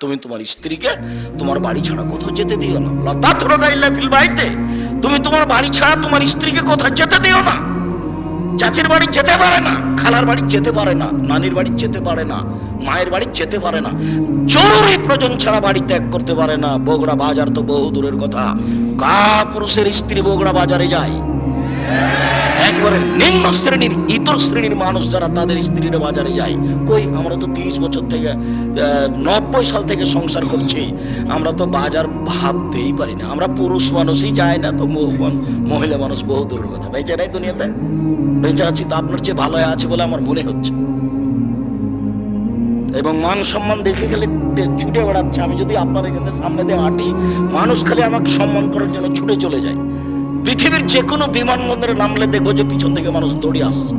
তুমি তোমার স্ত্রীকে তোমার বাড়ি ছাড়া কোথাও যেতে দিও না। লতা থ্রো ফিল বাড়িতে, তুমি তোমার বাড়ি ছাড়া তোমার স্ত্রীকে কোথাও যেতে দিও না। চাচির বাড়ি যেতে পারে না, খালার বাড়ি যেতে পারে না, নানির বাড়ি যেতে পারে না, মায়ের বাড়ি যেতে পারে না, জরুরি প্রয়োজন ছাড়া বাড়ি ত্যাগ করতে পারে না। বগুড়া বাজার তো বহু দূরের কথা। কা পুরুষের স্ত্রী বগুড়া বাজারে যায়। একবারে নিম্ন শ্রেণির, ইতর শ্রেণির মানুষ যারা তাদের স্ত্রীরা বাজারে যায়। কই, আমরা তো তিরিশ বছর থেকে নব্বই সাল থেকে সংসার করছি। আমরা তো বাজার ভাবতেই পারি না। আমরা পুরুষ মানুষই যাই না তো মহিলা মানুষ বহু দূরের কথা। বেঁচে নাই দুনিয়াতে? বেঁচে আছি তো আপনার চেয়ে ভালো আছে বলে আমার মনে হচ্ছে। এবং মান সম্মান দেখে গেলে ছুটে বেড়াচ্ছে। আমি যদি আপনার এখানে সামনে দিয়ে হাঁটি, মানুষ খালি আমাকে সম্মান করার জন্য ছুটে চলে যায়। পৃথিবীর যে কোনো বিমানবন্দরে নামলে দেখব যে পিছন থেকে মানুষ দৌড়ে আসছে।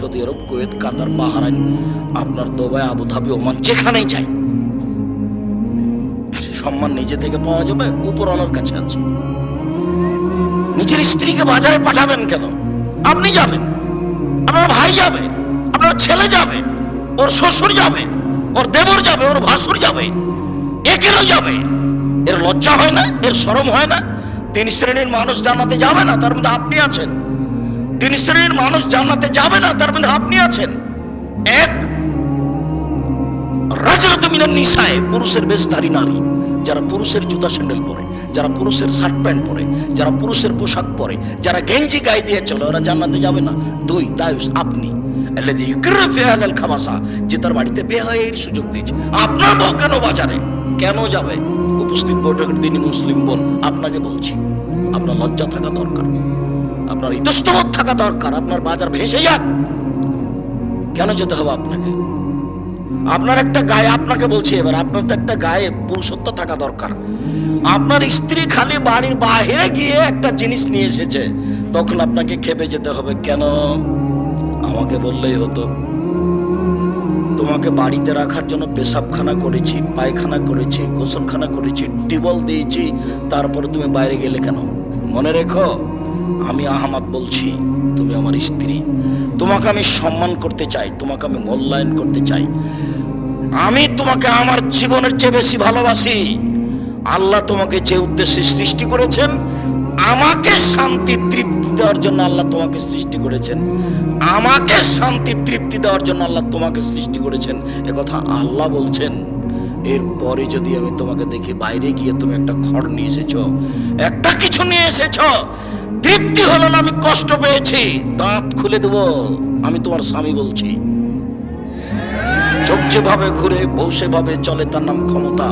Saudi Arab Kuwait, Qatar, Bahrain, আপনার দুবাই, আবুধাবি, ওমান, যেখানেই যাই। সম্মান নিজে থেকে পাওয়া যাবে, উপরওয়ালার কাছে আছে। নিজের স্ত্রীকে বাজারে পাঠাবেন কেন? আপনি যাবেন। আপনার ভাই যাবে, আপনার ছেলে যাবে, ওর শ্বশুর যাবে, ওর দেবর যাবে, ওর ভাসুর যাবে, একেরও যাবে। এর লজ্জা হয় না, এর শরম হয় না তিন শ্রেণির মানুষ জানাতে যাবে না, তার মধ্যে আপনি আছেন। তিন শ্রেণির মানুষ জানাতে যাবে না, তার মধ্যে আপনি আছেন। এক নিশায় পুরুষের বেশধারী নারী, যারা পুরুষের জুতা স্যান্ডেল পরে, যারা পুরুষের শার্ট প্যান্ট পরে, যারা পুরুষের পোশাক পরে, যারা গেঞ্জি গায়ে দিয়ে চলে, ওরা জান্নাতে যাবে না। দুই তায়ুস আপনি। যে তার বাড়িতে বেহায়ের সুযোগ দিয়েছে। আপনার বউ কেন বাজারে? কেন যাবে? উপস্থিত বৈঠকের দিনই মুসলিম বোন আপনাকে বলছি, আপনার লজ্জা থাকা দরকার, আপনার ইতস্তবোধ থাকা দরকার, আপনার বাজার ভেসে যাক। কেন যেতে হবে আপনাকে? আপনার একটা গায়ে আপনাকে বলছি এবার, আপনার তো একটা গায়ে পুরুষত্ব থাকা দরকার। আপনার স্ত্রী খালি বাড়ির বাইরে গিয়ে একটা জিনিস নিয়ে এসেছে, তখন আপনাকে খেপে যেতে হবে। কেন? আমাকে বললেই হতো। তোমাকে বাড়িতে রাখার জন্য পেশাবখানা করেছি, পায়খানা করেছি, গোসলখানা করেছি টিবল দিয়েছি, তারপরে তুমি বাইরে গেলে কেন? মনে রেখো, আমি আহমাদ বলছি, তুমি আমার স্ত্রী। তোমাকে আমি সম্মান করতে চাই, তোমাকে আমি মূল্যায়ন করতে চাই। আমি তোমাকে আমার জীবনের চেয়ে বেশি ভালোবাসি। আল্লাহ তোমাকে যে উদ্দেশ্যে সৃষ্টি করেছেন আমাকে শান্তি তৃপ্তি দেওয়ার জন্য আল্লাহ তোমাকে সৃষ্টি করেছেন। আমাকে শান্তি তৃপ্তি দেওয়ার জন্য আল্লাহ তোমাকে সৃষ্টি করেছেন। কথা আল্লাহ বলছেন। এরপরে যদি আমি তোমাকে দেখি, বাইরে গিয়ে তুমি একটা খড় নিয়ে এসেছ, একটা কিছু নিয়ে এসেছ, তৃপ্তি হলো না, আমি কষ্ট পেয়েছি, দাঁত খুলে দেবো, আমি তোমার স্বামী বলছি। চোখ যেভাবে ঘুরে বউ সেভাবে চলে তার নাম ক্ষমতা।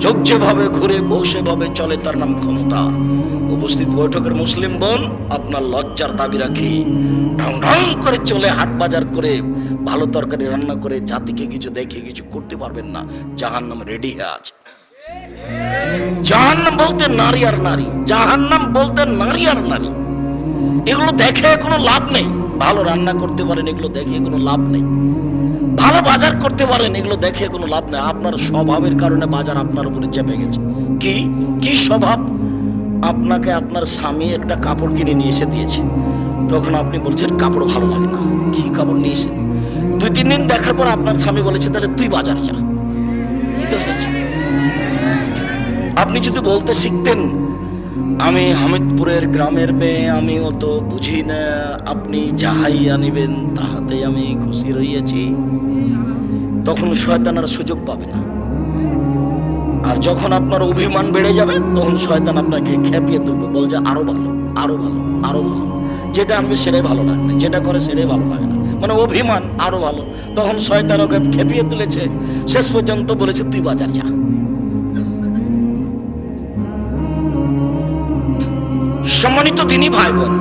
চোখ যেভাবে ঘুরে বউ সেভাবে চলে তার নাম ক্ষমতা। উপস্থিত বৈঠকের মুসলিম বোন আপনার লজ্জার দাবি রাখি। ঢং ঢং করে চলে হাট বাজার করে ভালো তরকারি রান্না করে জাতিকে কিছু দেখে কিছু করতে পারবেন না। জাহান নাম রেডি হয়ে আছে। জাহান্নাম বলতে নারী আর নারী। জাহান্নাম বলতে নারী আর নারী। এগুলো দেখে কোনো লাভ নেই। ভালো রান্না করতে পারেন, এগুলো দেখে কোনো লাভ নেই। ভালো বাজার করতে পারেন, এগুলো দেখে কোনো লাভ নেই। আপনার স্বভাবের কারণে বাজার আপনার উপরে চেপে গেছে। কি? কি স্বভাব? আপনাকে আপনার স্বামী একটা কাপড় কিনে নিয়ে এসে দিয়েছে। তখন আপনি বলছেন, কাপড় ভালো লাগে না। কি কাপড় নিয়ে এসে? দুই তিন দিন দেখার পর আপনার স্বামী বলেছে, তাহলে তুই বাজারে যা। আপনি যদি বলতে শিখতেন, আমি হামিদপুরের গ্রামের মেয়ে, আমি অত বুঝি না, আপনি যাহাই আনিবেন তাহাতে আমি খুশি রইয়াছি। তখন শয়তান আর সুযোগ পাবে না। আর যখন আপনার অভিমান বেড়ে যাবে, তখন শয়তান আপনাকে খেপিয়ে তুলবে। বলছে আরও ভালো আরও ভালো আরও ভালো। যেটা আনবে সেটাই ভালো লাগে না যেটা করে সেটাই ভালো লাগে না। মানে অভিমান আরও ভালো। তখন শয়তান ওকে খেপিয়ে তুলেছে। শেষ পর্যন্ত বলেছে, তুই বাজার যা। সম্মানিত তিনি ভাই বোন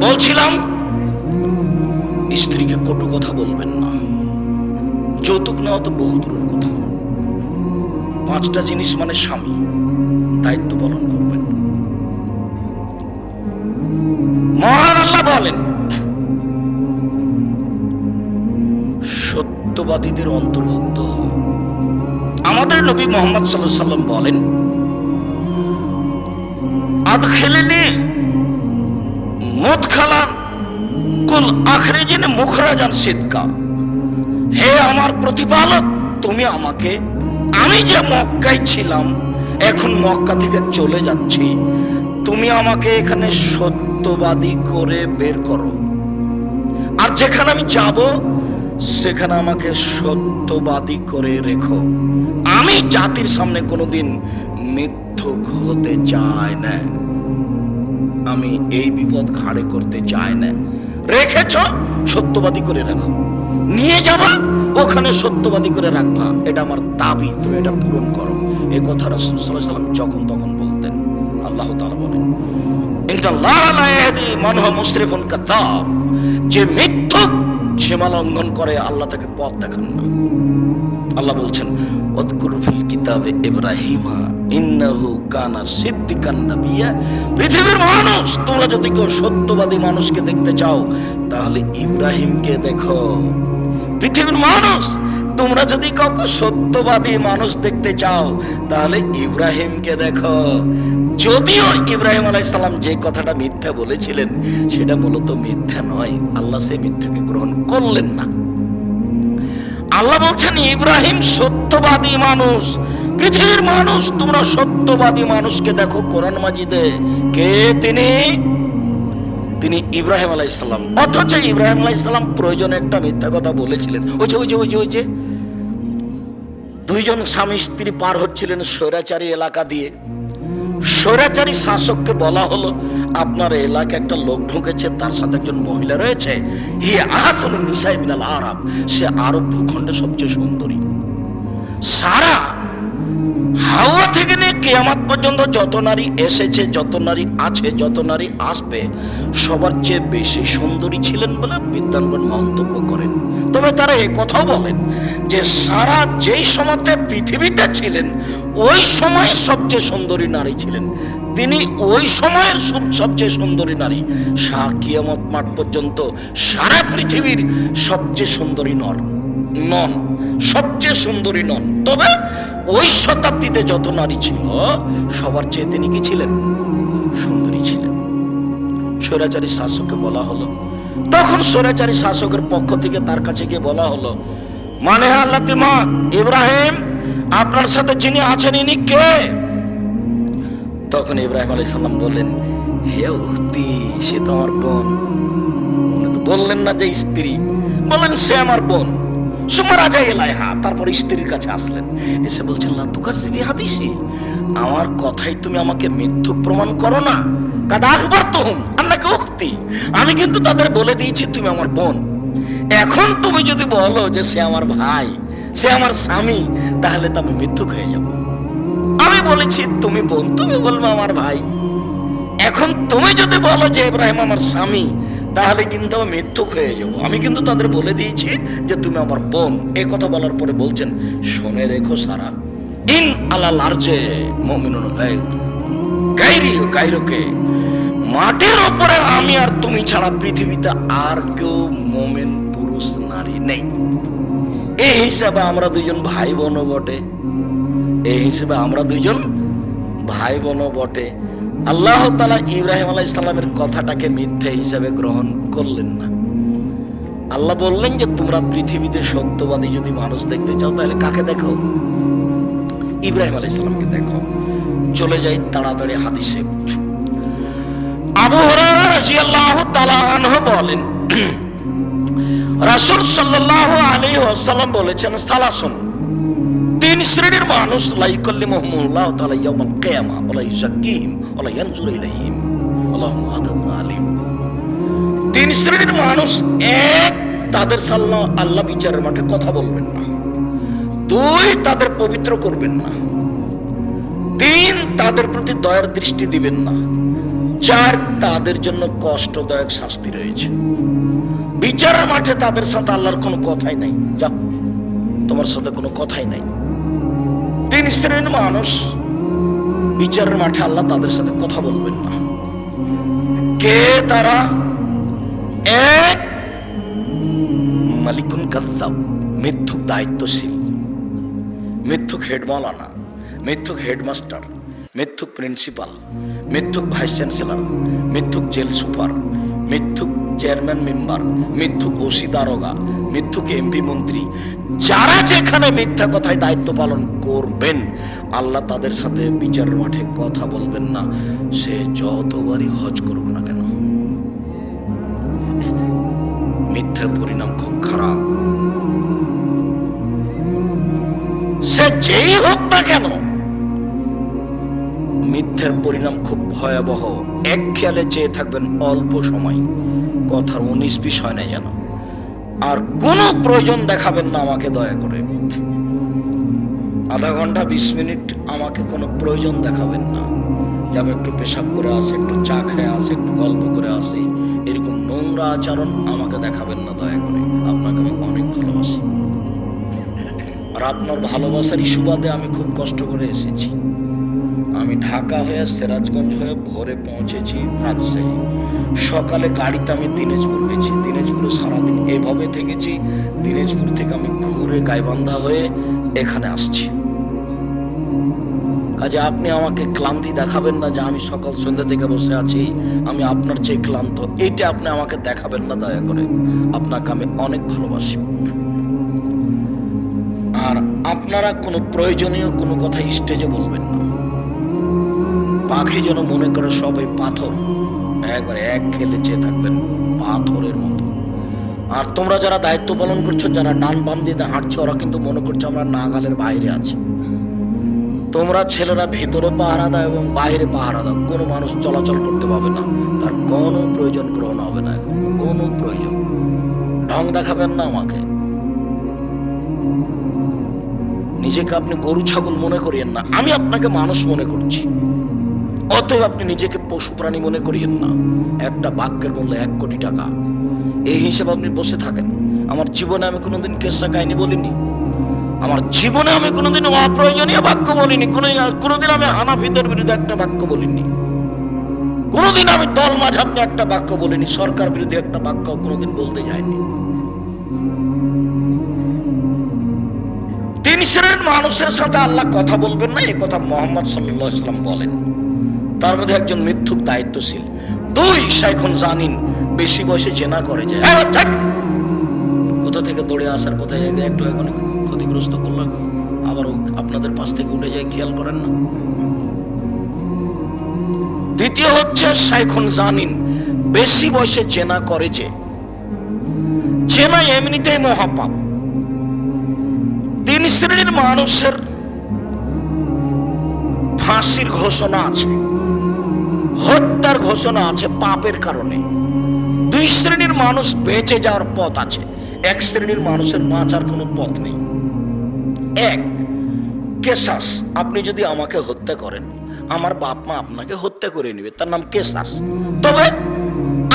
বলছিলাম, স্ত্রীকে কটু কথা বলবেন না। যৌতুক নেওয়া তো বহু দূরের কথা। পাঁচটা জিনিস মানে স্বামী। দায়িত্ব পালন করবেন। মহান আল্লাহ বলেন, সত্যবাদীদের অন্তর্ভুক্ত। আমাদের নবী মোহাম্মদ সাল্লাহ সাল্লাম বলেন, আদখেলেনি মুদখালান কুল আখরেজিন মুখরাজান সিদ্কা। হে আমার প্রতিপালক, তুমি আমাকে আমি যে মক্কায় ছিলাম, এখন মক্কা থেকে চলে যাচ্ছি। তুমি আমাকে এখানে সত্যবাদী করে বের করো। আর যেখানে আমি যাব, সেখানে আমাকে সত্যবাদী করে রেখো। আমি জাতির সামনে কোনোদিন মিথ্যুক হতে চাই না। আমি এই বিপদ ঘাড়ে করতে চাই না। রেখেছ, সত্যবাদী করে রাখো। নিয়ে যাবা ওখানে সত্যবাদী করে রাখবা। এটা আমার দাবি, তুমি এটা পূরণ করো। এই কথা রাসূল সাল্লাম যখন তখন বলতেন। আল্লাহ তাআলা বলেন যে মিথ্যুক সীমা লঙ্ঘন করে, আল্লাহ তাকে পথ দেখান না। আল্লাহ বলছেন ফিল কিতাবে ইব্রাহিমা, ইন্নাহু কানা সিদ্দিকান নাবিয়্যা পৃথিবীর মানুষ, তোমরা যদি কেউ সত্যবাদী মানুষকে দেখতে চাও, তাহলে ইব্রাহিমকে দেখো। পৃথিবীর মানুষ, তোমরা যদি কাউকে সত্যবাদী মানুষ দেখতে চাও, তাহলে ইব্রাহিমকে দেখো। যদিও ইব্রাহিম আলাইসাল্লাম যে কথাটা মিথ্যা বলেছিলেন, সেটা মূলত মিথ্যা নয়। আল্লাহ সে মিথ্যাকে গ্রহণ করলেন না। আল্লাহ বলছেন, ইব্রাহিম সত্যবাদী মানুষ, পৃথিবীর মানুষ, তোমরা সত্যবাদী মানুষকে দেখো কোরআন মাজিদে। কে তিনি? তিনি ইব্রাহিম আলাইসাল্লাম অথচ ইব্রাহিম আলাইসাল্লাম প্রয়োজনে একটা মিথ্যা কথা বলেছিলেন। ওই যে ওই যে ওই যে ওই যে। দুইজন স্বামী স্ত্রী পার হচ্ছিলেন স্বৈরাচারী এলাকা দিয়ে। স্বৈরাচারী শাসককে বলা হলো, আপনার এলাকায় একটা লোক ঢুকেছে, তার সাথে একজন মহিলা রয়েছে। হি আহাসন নিসাই মিনাল আরব। সে আরব ভূখণ্ডে সবচেয়ে সুন্দরী। সারা নিয়ে কেয়ামাত পর্যন্ত যত নারী এসেছে, যত নারী আছে, যত নারী আসবে, সবার চেয়ে বেশি সুন্দরী ছিলেন বলে বিদ্যানগণ মন্তব্য করেন। তবে তারা এ কথাও বলেন যে, সারা যেই সময়তে পৃথিবীতে ছিলেন, ওই সময়ে সবচেয়ে সুন্দরী নারী ছিলেন। তিনি ওই সময়ের সব- সবচেয়ে সুন্দরী নারী। সার কিয়ামত মাঠ পর্যন্ত সারা পৃথিবীর সবচেয়ে সুন্দরী নর নন। সবচেয়ে সুন্দরী নন। তবে ওই শতাব্দীতে যত নারী ছিল, সবার চেয়ে তিনি কি ছিলেন? সুন্দরী ছিলেন। স্বৈরাচারী শাসককে বলা হলো। তখন স্বৈরাচারী শাসকের পক্ষ থেকে তার কাছে গিয়ে বলা হলো মানে আল্লাহ মা ইব্রাহিম, আপনার সাথে যিনি আছেন, ইনি কে? তখন ইব্রাহিম আলাইহিস সালাম বললেন, হে উক্তি, সে তো আমার বোন। বললেন না যে স্ত্রী, বললেন, সে আমার বোন। তারপর স্ত্রীর কাছে আসলেন। এসে বলছেন আমার কথাই তুমি আমাকে মিথ্যু প্রমাণ করো না। কাদা আকবর তুহুম আন্নাকে উক্তি আমি কিন্তু তাদের বলে দিয়েছি, তুমি আমার বোন। এখন তুমি যদি বলো যে সে আমার ভাই, সে আমার স্বামী, তাহলে তো আমি মিথ্যুক হয়ে যাব। আমি বলেছি, তুমি বোন, তুমি বলবে আমার ভাই। এখন তুমি যদি বলো যে ইব্রাহিম আমার স্বামী তাহলে কিন্তু আমি মিথ্যুক হয়ে যাব। আমি কিন্তু তাদের বলে দিয়েছি যে তুমি আমার বোন। এই কথা বলার পরে বলছেন, শুনে রেখো সারা। ইন আলাল আরজে মুমিনুন গাইরি গাইরকে মাটির ওপরে আমি আর তুমি ছাড়া পৃথিবীতে আর কেউ মোমেন পুরুষ, নারী নেই। এই হিসাবে আমরা দুজন ভাই বোনও বটে। এই হিসেবে আমরা দুইজন ভাই বোনও বটে। আল্লাহ তালা ইব্রাহিম আলাহ ইসলামের কথাটাকে মিথ্যে হিসাবে গ্রহণ করলেন না। আল্লাহ বললেন যে, তোমরা পৃথিবীতে সত্যবাদী যদি মানুষ দেখতে চাও, তাহলে কাকে দেখো? ইব্রাহিম আলাহ ইসলামকে দেখো। চলে যাই তাড়াতাড়ি হাদিসে। আবু তাআলা আনহু বলেন, রাসূল সাল্লাল্লাহু আলাইহি বলেছেন সালাসুন তিন শ্রেণির মানুষ লাইকাল্লি মুহম্মদুল্লাহ তাআলা ইয়াউমাল কিয়ামা ওয়া লা ইউযাক্কিহিম ওয়া লা ইয়ানজুরু ইলাইহিম। আল্লাহুম্মা আদাবুন আলিম তিন শ্রেণির মানুষ এক, তাদের সাল্লাহ আল্লাহ বিচারের মাঠে কথা বলবেন না। দুই, তাদের পবিত্র করবেন না। তিন, তাদের প্রতি দয়ার দৃষ্টি দিবেন না। চার, তাদের জন্য কষ্টদায়ক শাস্তি রয়েছে। বিচারের মাঠে তাদের সাথে আল্লাহর কোনো কথাই নাই। যা তোমার সাথে কোনো কথাই নাই। তিন শ্রেণির মানুষ বিচারের মাঠে আল্লাহ তাদের সাথে কথা বলবেন না। কে তারা? এক, মালিকুন কাদ্দাব, মিথ্যুক দায়িত্বশীল। মিথ্যুক হেডমালানা, মিথ্যুক হেডমাস্টার, মিথ্যুক প্রিন্সিপাল, মিথ্যুক ভাইস চ্যান্সেলর, মিথ্যুক জেল সুপার, মিথ্যুক চেয়ারম্যান মেম্বার, মিথ্যুক ওসি দারোগা, মিথ্যুক এমপি মন্ত্রী, যারা যেখানে মিথ্যা কথায় দায়িত্ব পালন করবেন, আল্লাহ তাদের সাথে বিচার মাঠে কথা বলবেন না। সে যতবারই হজ করুক না কেন। মিথ্যার পরিণাম খুব খারাপ। সে যেই হোক না কেন মিথ্যের পরিণাম খুব ভয়াবহ। এক খেয়ালে চেয়ে থাকবেন অল্প সময়। কথার উনিশ বিষয় নেই যেন। আর কোনো প্রয়োজন দেখাবেন না আমাকে দয়া করে। আধা ঘণ্টা বিশ মিনিট আমাকে কোনো প্রয়োজন দেখাবেন না। যে আমি একটু পেশাব করে আসি, একটু চা খেয়ে আসি, একটু গল্প করে আসি, এরকম নোংরা আচরণ আমাকে দেখাবেন না দয়া করে। আপনাকে আমি অনেক ভালোবাসি। আর আপনার ভালোবাসার ইস্যুবাদে আমি খুব কষ্ট করে এসেছি। ঢাকা হয়ে, সিরাজগঞ্জ হয়ে ভোরে পৌঁছেছি রাজশাহী সকালে গাড়িতে আমি দিনাজপুর গেছি। দিনাজপুরে সারাদিন এভাবে থেকেছি, দিনাজপুর থেকে আমি ঘুরে গাইবান্ধা হয়ে এখানে আসছি। কাজে আপনি আমাকে ক্লান্তি দেখাবেন না যে আমি সকাল সন্ধ্যা থেকে বসে আছি, আমি আপনার চেয়ে ক্লান্ত। এইটা আপনি আমাকে দেখাবেন না, দয়া করে। আপনাকে আমি অনেক ভালোবাসি। আর আপনারা কোনো প্রয়োজনীয় কোনো কথা স্টেজে বলবেন না। পাখি যেন মনে করে সবাই পাথর। একবারে এক খেলে চেয়ে থাকবেন পাথরের মতো। আর তোমরা যারা দায়িত্ব পালন করছ, যারা ডান বাম দিয়ে হাঁটছে, ওরা কিন্তু মনে করছে আমরা নাগালের বাইরে আছি। তোমরা ছেলেরা ভেতরে পাহারা দাও এবং বাইরে পাহারা দাও। কোনো মানুষ চলাচল করতে পারবে না। তার কোনো প্রয়োজন গ্রহণ হবে না। কোনো প্রয়োজন। ঢং দেখাবেন না আমাকে। নিজেকে আপনি গরু, ছাগল মনে করিয়েন না। আমি আপনাকে মানুষ মনে করছি। অতএব আপনি নিজেকে পশু প্রাণী মনে করিয়েন না। একটা বাক্যের মূল্য এক কোটি টাকা। এই হিসেবে আপনি বসে থাকেন। আমার জীবনে আমি কোনোদিন কেসা কাহিনী বলিনি। আমার জীবনে আমি কোনোদিন অপ্রয়োজনীয় বাক্য বলিনি। কোনো কোনোদিন আমি হানাফিদের বিরুদ্ধে একটা বাক্য বলিনি। কোনোদিন আমি দল মাঝাব নিয়ে একটা বাক্য বলিনি। সরকার বিরুদ্ধে একটা বাক্য কোনোদিন বলতে যায়নি। তিন শ্রেণির মানুষের সাথে আল্লাহ কথা বলবেন না এই কথা মোহাম্মদ সাল্লাহ ইসলাম বলেন। তার মধ্যে একজন মিথ্যুক দায়িত্বশীল। দুই, শাইখুন জানিন বেশি বয়সে জেনা করে যায়। কোথা থেকে দৌড়ে আসার কোথায় জায়গায় একটু এখন ক্ষতিগ্রস্ত করলাম। আবার আপনাদের পাশ থেকে উঠে যায়, খেয়াল করেন না। দ্বিতীয় হচ্ছে শাইখুন জানিন বেশি বয়সে জেনা করে যে। জেনা এমনিতেই মহাপাপ। তিন শ্রেণির মানুষের ফাঁসির ঘোষণা আছে। হত্যার ঘোষণা আছে পাপের কারণে। দুই শ্রেণির মানুষ বেঁচে যাওয়ার পথ আছে। এক শ্রেণির মানুষের বাঁচার কোনো পথ নেই। এক কেসাস আপনি যদি আমাকে হত্যা করেন, আমার বাপ মা আপনাকে হত্যা করে নেবে। তার নাম কেসাস তবে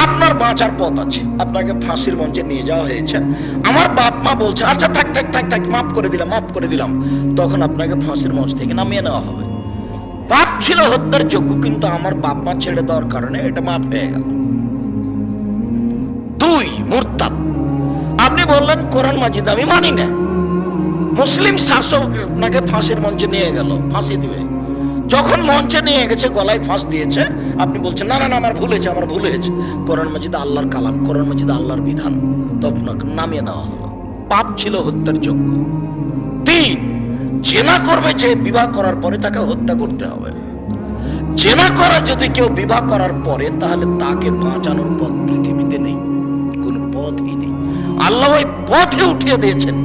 আপনার বাঁচার পথ আছে। আপনাকে ফাঁসির মঞ্চে নিয়ে যাওয়া হয়েছে। আমার বাপ মা বলছে আচ্ছা থাক থাক থাক থাক, মাফ করে দিলাম, মাফ করে দিলাম। তখন আপনাকে ফাঁসির মঞ্চ থেকে নামিয়ে নেওয়া হবে। পাপ ছিল, হত্যার যোগ্য, কিন্তু আমার বাপ মা ছেড়ে দেওয়ার কারণে এটা মাফ হয়ে গেল। দুই, মুরতাদ। আপনি বললেন, কোরআন মাজিদ আমি মানি না। মুসলিম শাসক আপনাকে ফাঁসির মঞ্চে নিয়ে গেল, ফাঁসি দিবে। যখন মঞ্চে নিয়ে গেছে, গলায় ফাঁস দিয়েছে, আপনি বলছেন, না না না, আমার ভুল হয়েছে, আমার ভুল হয়েছে। কোরআন মাজিদ আল্লাহর কালাম, কোরআন মাজিদ আল্লাহর বিধান। তো আপনাকে নামিয়ে নেওয়া হলো। পাপ ছিল, হত্যার যোগ্য। তিন জেনা করবে যে বিবাহ করার পরে তাকে হত্যা করতে হবে। জেনা করা যদি কেউ বিবাহ করার পরে, তাহলে তাকে বাঁচানোর পথ পৃথিবীতে নেই, কোনো পথই নেই। আল্লাহ ওই পথে উঠিয়ে দিয়েছেন।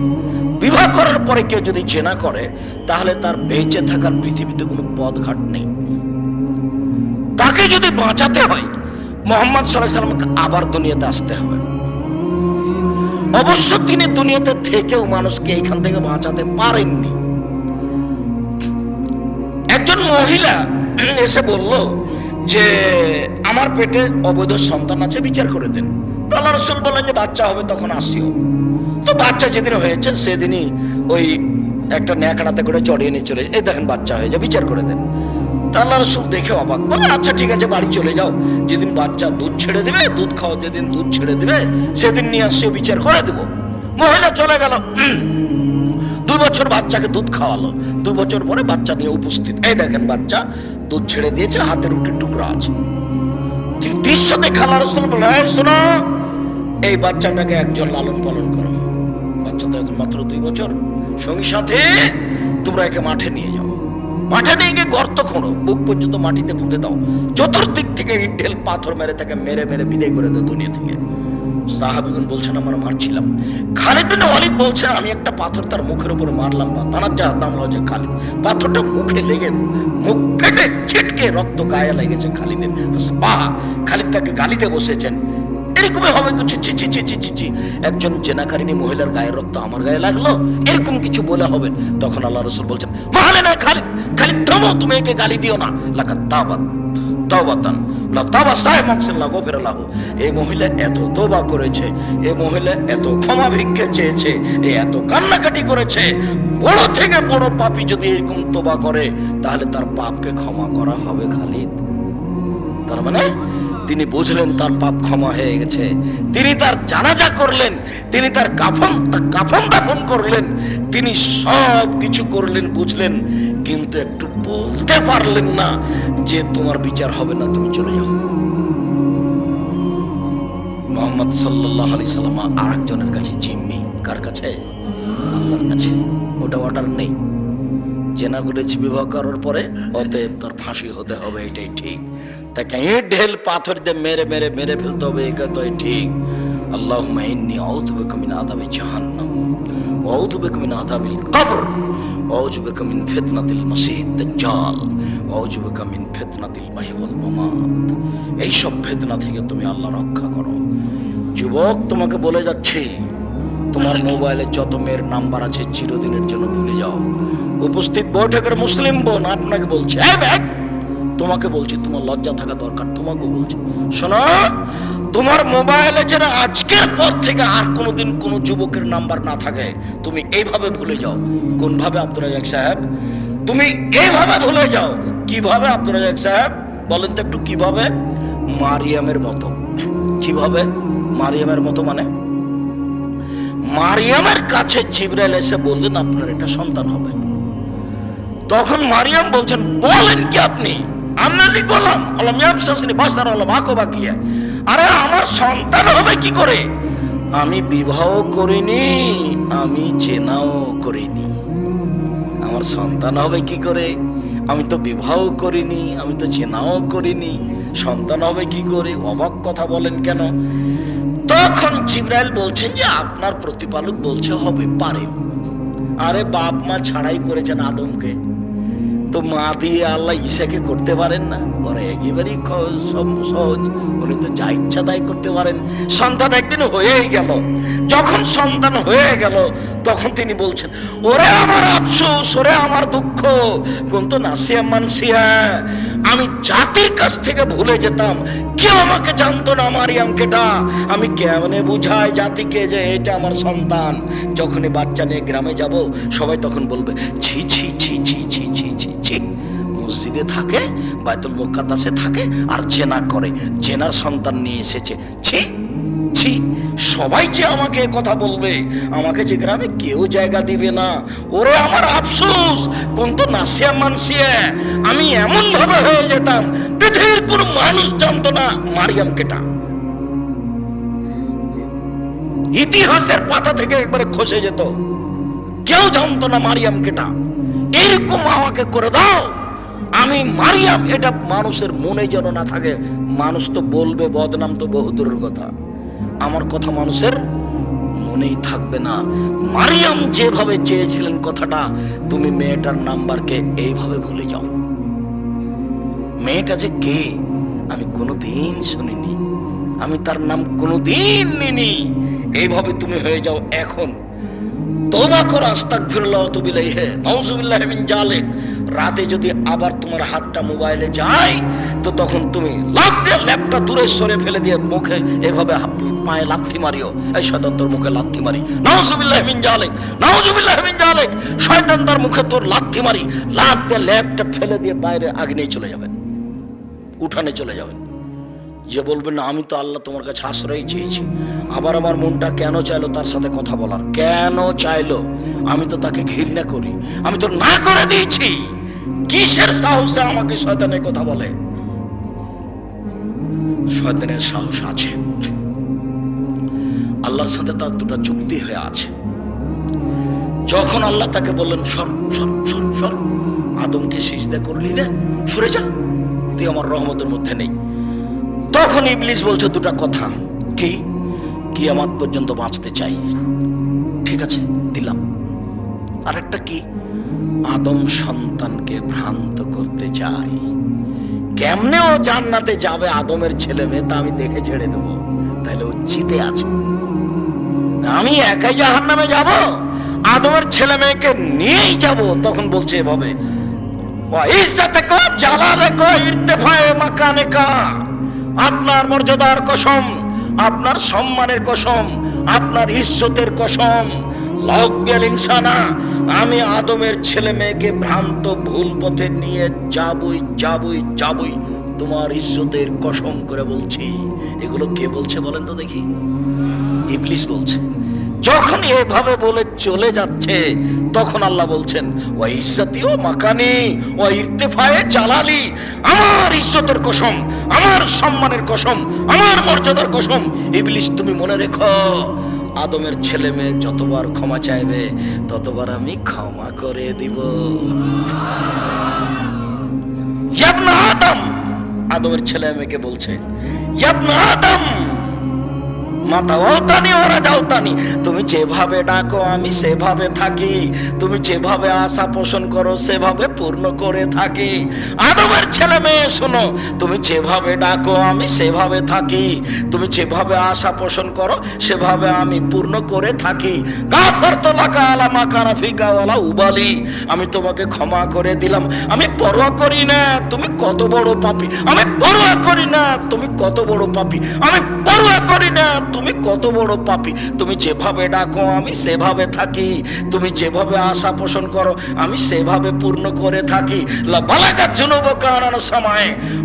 বিবাহ করার পরে কেউ যদি জেনা করে, তাহলে তার বেঁচে থাকার পৃথিবীতে কোনো পথ ঘাট নেই। তাকে যদি বাঁচাতে হয়, মোহাম্মদ সাল্লাহ সাল্লামকে আবার দুনিয়াতে আসতে হবে। অবশ্য তিনি দুনিয়াতে থেকেও মানুষকে এইখান থেকে বাঁচাতে পারেননি। একজন মহিলা এসে বলল যে, আমার পেটে অবৈধ সন্তান আছে, বিচার করে দেন। আল্লাহ রসুল বললেন যে, বাচ্চা হবে, তখন আসিও। তো বাচ্চা যেদিন হয়েছে, সেদিনই ওই একটা ন্যাকড়াতে করে চড়িয়ে নিয়ে চলে এই দেখেন, বাচ্চা হয়ে যায়, বিচার করে দেন। আল্লাহ রসুল দেখে অবাক। বলে আচ্ছা ঠিক আছে, বাড়ি চলে যাও। যেদিন বাচ্চা দুধ ছেড়ে দেবে, দুধ খাওয়া যেদিন দুধ ছেড়ে দেবে, সেদিন নিয়ে আসিও, বিচার করে দেবো। মহিলা চলে গেল। দুই বছর বাচ্চাকে দুধ খাওয়ালো। দুই বছর পরে বাচ্চা নিয়ে উপস্থিত। এই দেখেন বাচ্চা, দুধ ছেড়ে দিয়েছে হাতে রুটির টুকরা আছে। দৃশ্য দেখে আল্লাহ রসুল বলে "এই শোনো, এই বাচ্চাটাকে একজন লালন পালন করো। বাচ্চা তো এখন মাত্র দুই বছর। সঙ্গে সাথে, তোমরা একে মাঠে নিয়ে যাও। মাঠে নিয়ে গিয়ে গর্ত খোঁড়ো, বুক পর্যন্ত মাটিতে পুঁতে দাও। চতুর্দিক থেকে ইটেল পাথর মেরে তাকে মেরে মেরে বিদায় করে দাও দুনিয়া থেকে। সাহাবিগুন বলছেন, আমরা মারছিলাম। খালিদ বিন ওয়ালিদ বলছেন, আমি একটা পাথর তার মুখের উপর মারলাম, বা তানার যা খালিদ। পাথরটা মুখে লেগে মুখ ছিটকে রক্ত গায়ে লেগেছে খালিদের খালিদ তাকে গালিতে বসেছেন। এরকমই হবে কিছু, ছি ছি ছি ছি ছি একজন জেনাকারিনী মহিলার গায়ের রক্ত আমার গায়ে লাগল, এরকম কিছু বলে হবে। তখন আল্লাহ রসুল বলছেন মাহালে না খালিদ খালিদ থামো, তুমি একে গালি দিও না। লাগা তাবাত এই মহিলা এত করেছে, এই মহিলা এত ক্ষমা চেয়েছে, এ এত কান্নাকাটি করেছে। বড় থেকে বড় পাপী যদি এরকম করে, তাহলে তার পাপকে ক্ষমা করা হবে খালিদ। তার মানে তিনি বুঝলেন তার পাপ ক্ষমা হয়ে গেছে। তিনি তার জানাজা করলেন, তিনি তার কাফন কাফন দাফন করলেন, তিনি সব কিছু করলেন, বুঝলেন কিন্তু একটু বলতে পারলেন না যে তোমার বিচার হবে না, তুমি চলে যাও। মোহাম্মদ সাল্লাহ আলি সাল্লাম আর একজনের কাছে, জিম্মি, কার কাছে? আল্লাহর কাছে। ওটা অর্ডার নেই। জেনা করেছি বিবাহ করার পরে, অতএব তার ফাঁসি হতে হবে, এটাই ঠিক। তাকে ইট ঢেল পাথর দিয়ে মেরে মেরে মেরে ফেলতে হবে এটা তো ঠিক। আল্লাহ ইন্নি আউযু বিকা মিন আযাবি জাহান্নাম। বিকা মিন আযাবিল কবর ওয়া আউযু বিকা মিন ফিতনাতিল মাসিহিদ দাজ্জাল ওয়া আউযু বিকা মিন ফিতনাতিল মাহি এই সব ফিতনা থেকে তুমি আল্লাহ রক্ষা করো যুবক তোমাকে বলে যাচ্ছি তোমার মোবাইলে যত মেয়ের নাম্বার আছে চিরদিনের জন্য ভুলে যাও উপস্থিত বৈঠকের মুসলিম বোন আপনাকে বলছে "এই ব্যাগ, তোমাকে বলছি তোমার লজ্জা থাকা দরকার তোমাকে বলছি শোনো তোমার মোবাইলে যেন আজকের পর থেকে আর কোনোদিন কোনো যুবকের নাম্বার না থাকে, তুমি এইভাবে ভুলে যাও। কোন ভাবে আব্দুর রাজাক সাহেব? তুমি এইভাবে ভুলে যাও। কীভাবে আব্দুর রাজাক সাহেব? বলেন তো একটু কীভাবে? মারিয়ামের মতো। কীভাবে? মারিয়ামের মতো মানে? মারিয়ামের কাছে জিব্রাইল এসে বললেন, আপনার এটা সন্তান হবে। তখন মারিয়াম বলছেন, বলেন কি আপনি? আমনালি গোলাম আলম ইয়াবসাসনি বাসার আলম, আকো বাকিয়া। আরে আমার সন্তান হবে কি করে? আমি বিবাহ করিনি, আমি চেনাও করিনি। আমার সন্তান হবে কি করে? আমি তো বিবাহ করিনি, আমি তো চেনাও করিনি। সন্তান হবে কি করে? অবাক কথা বলেন কেন? তখন জিব্রাইল বলছেন যে, আপনার প্রতিপালক বলছে, হবে, পারে। আরে বাপ মা ছাড়াই করেছেন আদমকে। তো মা দিয়ে আল্লাহ ঈশাকে করতে পারেন না? ওরা একেবারেই সহজ। উনি তো যা ইচ্ছা তাই করতে পারেন। সন্তান একদিন হয়েই গেল। যখন সন্তান হয়ে গেল, তখন তিনি বলছেন, ওরে আমার আফসোস, ওরে আমার দুঃখ। কোন তো নাসিয়া মানসিয়া, আমি জাতির কাছ থেকে ভুলে যেতাম। কেউ আমাকে জানতো না মারিয়াম কেটা আমি কেমনে বুঝাই জাতিকে যে এটা আমার সন্তান? যখনই বাচ্চা নিয়ে গ্রামে যাব, সবাই তখন বলবে, ছি ছি ছি ছি ছি মসজিদে থাকে, বাইতুল মুকাদ্দাসে থাকে আর জেনা করে। জেনার সন্তান নিয়ে এসেছে। ছি ছি, সবাই যে আমাকে কথা বলবে, আমাকে যে গ্রামে কেউ জায়গা দিবে না। ওরে আমার আফসোস, কোন তো নাসিয়া মানসিয়া। আমি এমন ভাবে হয়ে যেতাম, পৃথিবীর কোনো মানুষ জানতো না মারিয়াম কেটা। ইতিহাসের পাতা থেকে একবারে খসে যেত। কেউ জানতো না মারিয়াম কেটা। এরকম আমাকে করে দাও। আমি মারিয়াম, এটা মানুষের মনে যেন না থাকে। মানুষ তো বলবে, বদনাম তো বহুদূরের কথা। আমার কথা মানুষের মনেই থাকবে না। মারিয়াম যেভাবে চেয়েছিলেন কথাটা, তুমি মেয়েটার নাম্বারকে এইভাবে ভুলে যাও। মেয়েটা যে কে, আমি কোনোদিন শুনিনি। আমি তার নাম কোনোদিন নিনি এইভাবে তুমি হয়ে যাও এখন। তোবা করো মিন জালিক। রাতে যদি আবার তোমার হাতটা মোবাইলে যায়, তো তখন তুমি ল্যাপটা দূরে সরে ফেলে দিয়ে মুখে এভাবে পায়ে লাথি মারিও। এই শয়তান তোর মুখে লাথি মারি। নাউযুবিল্লাহি মিন জালিক নাউযুবিল্লাহি মিন জালিক। শয়তান তার মুখে তোর লাথি মারি। লাফ দিয়ে ল্যাপটা ফেলে দিয়ে বাইরে আগ্নে চলে যাবেন। উঠানে চলে যাবেন। যে বলবেন না, আমি তো আল্লাহ তোমার কাছে আশ্রয় চেয়েছি। আবার আমার মনটা কেন চাইলো তার সাথে কথা বলার? কেন চাইলো? আমি তো তাকে ঘৃণা করি। আমি তো না করে দিয়েছি। কিসের সাহসে আমাকে শয়তানের কথা বলে? শয়তানের সাহস আছে। আল্লাহর সাথে তার দুটা চুক্তি হয়ে আছে। যখন আল্লাহ তাকে বললেন, সর সর সর সর, আদমকে সিজদা করলি না? সরে যা। তুই আমার রহমতের মধ্যে নেই। তখন ইবলিস বলছে দুটা কথা। কি? কি আমার পর্যন্ত বাঁচতে চাই। ঠিক আছে, দিলাম। আরেকটা কি? আদম সন্তানকে ভ্রান্ত করতে চাই। কেমনে ও জান্নাতে যাবে আদমের ছেলে মেয়ে, তা আমি দেখে ছেড়ে দেবো। তাহলে ও জিতে আছে। আমি একাই জাহান নামে যাব, আদমের ছেলে মেয়েকে নিয়েই যাব, তখন বলছে এভাবে ইজ্জতকো, জালালেকো, ইরতিফায়ে মাকানেকা আপনার মর্যাদার কসম, আপনার সম্মানের কসম, আপনার ইজ্জতের কসম। লগ্গেল ইনসানা, আমি আদমের ছেলে মেয়েকে ভ্রান্ত ভুল পথে নিয়ে যাবই যাবই যাবই তোমার ইজ্জতের কসম করে বলছি। এগুলো কে বলছে বলেন তো দেখি। ইবলিস বলছে। যখন এভাবে বলে চলে যাচ্ছে, তখন আল্লাহ বলছেন ও ইজ্জতিও মাকানি ও ইর্তেফায়ে জালালি, আমার ইজ্জতের কসম, আমার সম্মানের কসম, আমার মর্যাদার কসম, ইবলিস তুমি মনে রেখো, আদমের ছেলে মেয়ে যতবার ক্ষমা চাইবে, ততবার আমি ক্ষমা করে দিব। আদম, আদমের ছেলে মেয়েকে বলছে আদম মাতা ওতানি ওরা যাওতানি তুমি যেভাবে ডাকো, আমি সেভাবে থাকি। তুমি যেভাবে আশা পোষণ করো, সেভাবে পূর্ণ করে থাকি। আদমের ছেলে মেয়ে, শোনো, তুমি যেভাবে ডাকো, আমি সেভাবে থাকি। তুমি যেভাবে আশা পোষণ করো, সেভাবে আমি পূর্ণ করে থাকি। গাফর তো লাকা আলা মাকানা ফিকা উবালি। আমি তোমাকে ক্ষমা করে দিলাম। আমি পরোয়া করি না, তুমি কত বড় পাপী। আমি পরোয়া করি না, তুমি কত বড় পাপী। আমি পরোয়া করি না, তুমি কত বড় পাপী। তুমি যেভাবে ডাকো, আমি সেভাবে থাকি। তুমি যেভাবে আশা পোষণ করো, আমি সেভাবে পূর্ণ করে থাকি। বালাকার কারণ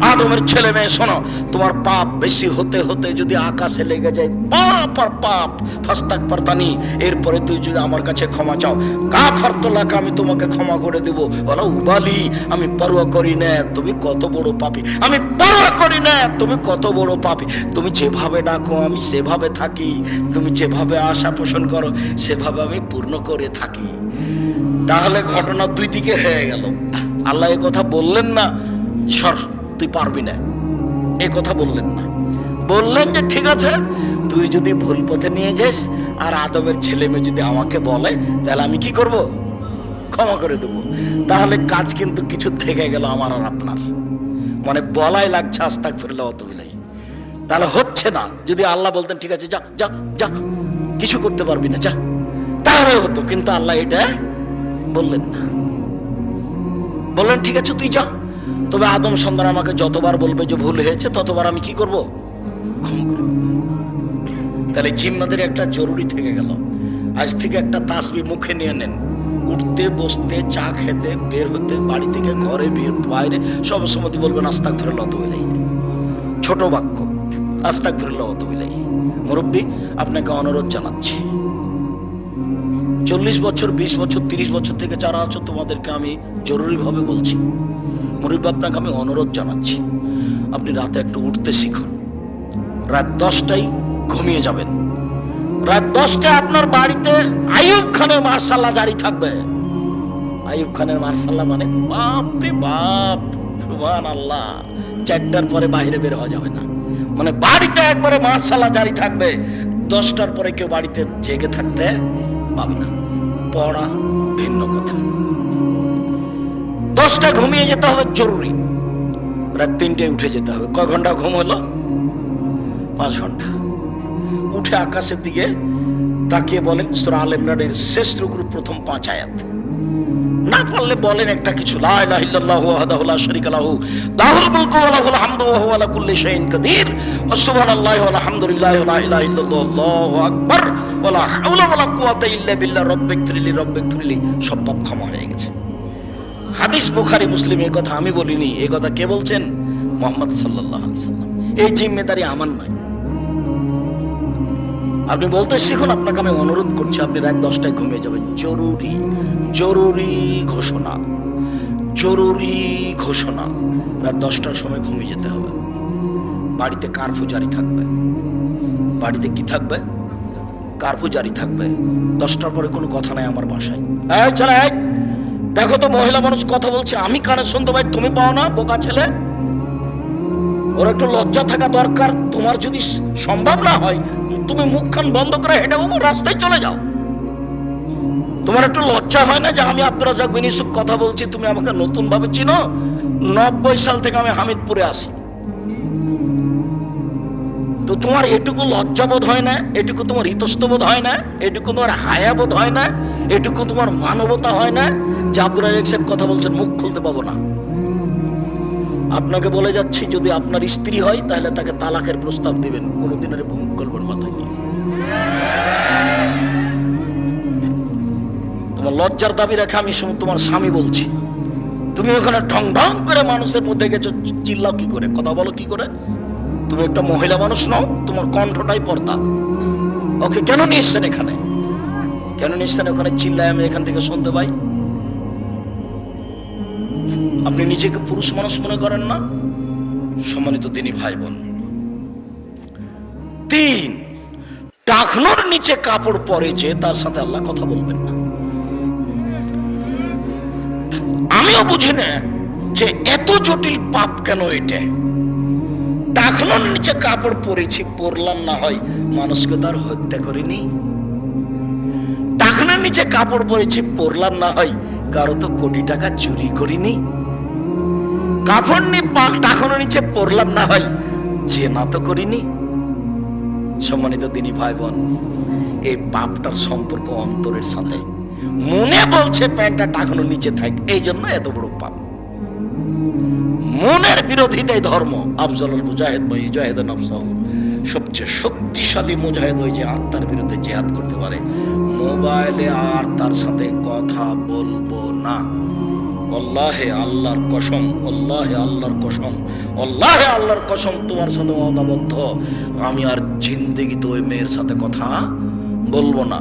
আদমের ছেলে মেয়ে, শোনো, তোমার পাপ বেশি হতে হতে যদি আকাশে লেগে যায়, পাপ আর পাপ, ফাস্তাক পারতানি এরপরে তুই যদি আমার কাছে ক্ষমা চাও কাফার তোলাকে আমি তোমাকে ক্ষমা করে দেব। বলো উবালি আমি পরোয়া করি না, তুমি কত বড় পাপী। আমি পরোয়া করি না, তুমি কত বড় পাপী। তুমি যেভাবে ডাকো, আমি সেভাবে থাকি। তুমি যেভাবে আশা পোষণ করো, সেভাবে আমি পূর্ণ করে থাকি। তাহলে ঘটনা দুই দিকে হয়ে গেল। আল্লাহ এ কথা বললেন না, সর, তুই পারবি না। এ কথা বললেন না। বললেন যে, ঠিক আছে, তুই যদি ভুল পথে নিয়ে যাস, আর আদমের ছেলে মেয়ে যদি আমাকে বলে, তাহলে আমি কি করব? ক্ষমা করে দেব। তাহলে কাজ কিন্তু কিছু থেকে গেল আমার আর আপনার। মানে বলাই লাগছে আস্তাক ফিরলে অত বিলাই তাহলে হচ্ছে না। যদি আল্লাহ বলতেন, ঠিক আছে, যা যা যা, কিছু করতে পারবি না, যা। তাহলে হতো, কিন্তু আল্লাহ এটা বললেন না। বললেন, ঠিক আছে, তুই যা। তবে আদম সন্তান আমাকে যতবার বলবে যে ভুল হয়েছে, ততবার আমি কি করব। তাহলে জিম্মাদের একটা জরুরি থেকে গেল। আজ থেকে একটা তাসবি মুখে নিয়ে নেন। উঠতে, বসতে, চা খেতে, বের হতে, বাড়ি থেকে ঘরে বের, বাইরে, সব সময় বলবেন আস্তাক ফেরল অত বিলাই ছোট বাক্য আস্তাক ফেরল অত বিলাই মুরব্বী, আপনাকে অনুরোধ জানাচ্ছি। চল্লিশ বছর, বিশ বছর, তিরিশ বছর থেকে যারা আছো, তোমাদেরকে আমি জরুরিভাবে বলছি, মুরব্বী, আপনাকে আমি অনুরোধ জানাচ্ছি, আপনি রাতে একটু উঠতে শিখুন। রাত দশটায় ঘুমিয়ে যাবেন। রাত দশটা আপনার বাড়িতে আইয়ুব খানের মার্শাল্লাহ জারি থাকবে। আইয়ুব খানের মার্শাল্লাহ মানে বাপ রে বাপ সুবহান আল্লাহ চারটার পরে বাইরে বের হওয়া যাবে না। মানে বাড়িতে একবারে মার্শাল্লাহ জারি থাকবে। দশটার পরে কেউ বাড়িতে জেগে থাকতে পাবে না। পড়া ভিন্ন কথা। দশটা ঘুমিয়ে যেতে হবে জরুরি। রাত তিনটায় উঠে যেতে হবে। কয় ঘণ্টা ঘুম হলো? পাঁচ ঘণ্টা। উঠে আকাশের দিকে তাকিয়ে বলেন, সুরা আল ইমরানের শেষ রুকুর প্রথম পাঁচ আয়াত। না পারলে বলেন একটা কিছু হাদিস বুখারী, মুসলিম এই কথা আমি বলিনি এই কথা কে বলছেন? মোহাম্মদ সাল্লাম এই জিম্মেদারি আমার নয়। আপনি বলতে শিখুন, আপনাকে আমি অনুরোধ করছি, আপনি রাত দশটায় ঘুমিয়ে যাবেন। জরুরি জরুরি ঘোষণা জরুরি ঘোষণা। রাত দশটার সময় ঘুমিয়ে যেতে হবে। বাড়িতে কারফিউ জারি থাকবে। বাড়িতে কি থাকবে? কার্ফু জারি থাকবে। দশটার পরে কোনো কথা নাই আমার বাসায়। দেখো তো, মহিলা মানুষ কথা বলছে। আমি কানে শুনতে পাই, তুমি পাও না, বোকা ছেলে? ওর একটু লজ্জা থাকা দরকার। তোমার যদি সম্ভব না হয় তুমি মুখখান বন্ধ করে হেঁটে ওপর রাস্তায় চলে যাও। তোমার একটু লজ্জা হয় না যে আমি আব্দুর রাজাক বিন কথা বলছি? তুমি আমাকে নতুন ভাবে চিনো? নব্বই সাল থেকে আমি হামিদপুরে আসি তো তোমার এটুকু লজ্জাবোধ হয় না? এটুকু তোমার ইতস্তবোধ হয় না? এটুকু তোমার হায়াবোধ হয় না? এটুকু তোমার মানবতা হয় না? যে সাহেব কথা বলছেন, মুখ খুলতে পাবো না। আপনাকে বলে যাচ্ছি, যদি আপনার স্ত্রী হয়, তাহলে তাকে তালাকের প্রস্তাব দিবেন কোনোদিনের মুখ করবেন মাথায় নিয়ে। তোমার লজ্জার দাবি রেখে আমি তোমার স্বামী বলছি। তুমি ওখানে ঢং ঢং করে মানুষের মধ্যে গেছো, চিল্লাও কি করে? কথা বলো কি করে? তুমি একটা মহিলা মানুষ নও, তোমার কণ্ঠটাই পর্দা। ওকে কেন নিয়ে এসছেন এখানে? কেন নিয়ে এসছেন ওখানে? চিল্লায় আমি এখান থেকে শুনতে পাই। আপনি নিজেকে পুরুষ মানুষ মনে করেন না? সম্মানিত তিনি ভাই বোন তিন, টাকনোর নিচে কাপড় পরে যে তার সাথে আল্লাহ কথা বলবেন না। আমিও বুঝি না যে এত জটিল পাপ কেন এটা? টাকনোর নিচে কাপড় পরেছি, পরলাম না হয় মানুষকে তার হত্যা করিনি? টাকনোর নিচে কাপড় পরেছি, পরলাম না হয় কারও তো কোটি টাকা চুরি করিনি? কাপড় নিয়ে পাক টাকানো নিচে পড়লাম না ভাই। যে না তো করিনি। সম্মানিত দিনী ভাই বোন এই পাপটার সম্পর্ক অন্তরের সাথে। মনে বলছে প্যান্টটা টাকানোর নিচে থাক এই জন্য এত বড় পাপ। মনের বিরোধিতাই ধর্ম আফজল মুজাহিদ ভাই জাহেদ নফসাহ সবচেয়ে শক্তিশালী মুজাহিদ ওই যে আত্মার বিরুদ্ধে জেহাদ করতে পারে। মোবাইলে আর তার সাথে কথা বলব না। অল্লাহে আল্লাহর কসম অল্লাহে আল্লাহর কসম অল্লাহে আল্লাহর কসম তোমার সাথে অদাবদ্ধ আমি আর জিন্দেগিতে ওই মেয়ের সাথে কথা বলব না।